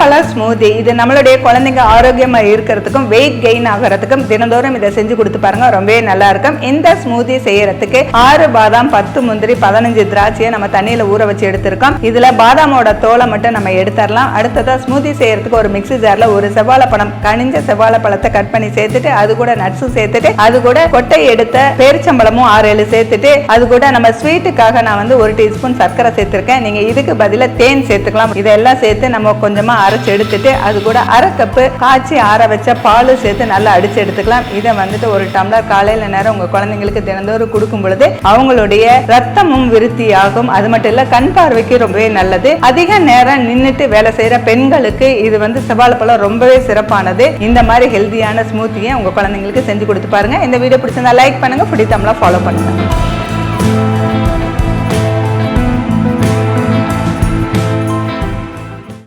செவ்வாழைப்பழ smoothie இது நம்மளுடைய குழந்தைங்க ஆரோக்கியமாக இருக்கிறதுக்கும் வெயிட் கெயின் ஆகிறதுக்கும் தினந்தோறும் இதை செஞ்சு கொடுத்து பாருங்க. ரொம்பவே நல்லா இருக்கும். இந்த ஸ்மூதி செய்யறதுக்கு ஆறு பாதாம் பத்து முந்திரி பதினஞ்சு திராட்சையை நம்ம தண்ணியில் ஊற வச்சு எடுத்திருக்கோம். இதுல பாதாமோட தோலை மட்டும் நம்ம எடுத்துடலாம். அடுத்ததா ஸ்மூதி செய்யறதுக்கு ஒரு மிக்ஸி ஜார்ல ஒரு செவ்வாழை பழம் கனிஞ்ச செவ்வாழை பழத்தை கட் பண்ணி சேர்த்துட்டு அது கூட நட்ஸும் சேர்த்துட்டு அது கூட கொட்டை எடுத்த பேரிச்சம்பழமும் ஆறு ஏழு சேர்த்துட்டு அது கூட நம்ம ஸ்வீட்டுக்காக நான் வந்து ஒரு டீஸ்பூன் சர்க்கரை சேர்த்திருக்கேன். நீங்க இதுக்கு பதிலாக தேன் சேர்த்துக்கலாம். இதெல்லாம் சேர்த்து நம்ம கொஞ்சமா அரைச்சி எடுத்துட்டு அது கூட அரை கப்பு காய்ச்சி ஆற வச்ச பால் சேர்த்து நல்லா அடிச்சு எடுத்துக்கலாம். இதை வந்துட்டு ஒரு டம்ளர் காலையில நேரம் உங்க குழந்தைங்களுக்கு தினந்தோறும் கொடுக்கும் பொழுது அவங்களுடைய ரத்தமும் விருத்தியாகும். அது மட்டும் இல்ல கண் பார்வைக்கு ரொம்பவே நல்லது. அதிக நேரம் நின்றுட்டு வேலை செய்யற பெண்களுக்கு இது வந்து செவ்வாழைப்பழம் ரொம்பவே சிறப்பானது. இந்த மாதிரி ஹெல்த்தியான ஸ்மூத்தியை உங்க குழந்தைங்களுக்கு செஞ்சு கொடுத்து பாருங்க. இந்த வீடியோ பிடிச்சிருந்தா லைக் பண்ணுங்க பிடித்தம்லாம் ஃபாலோ பண்ணுங்க.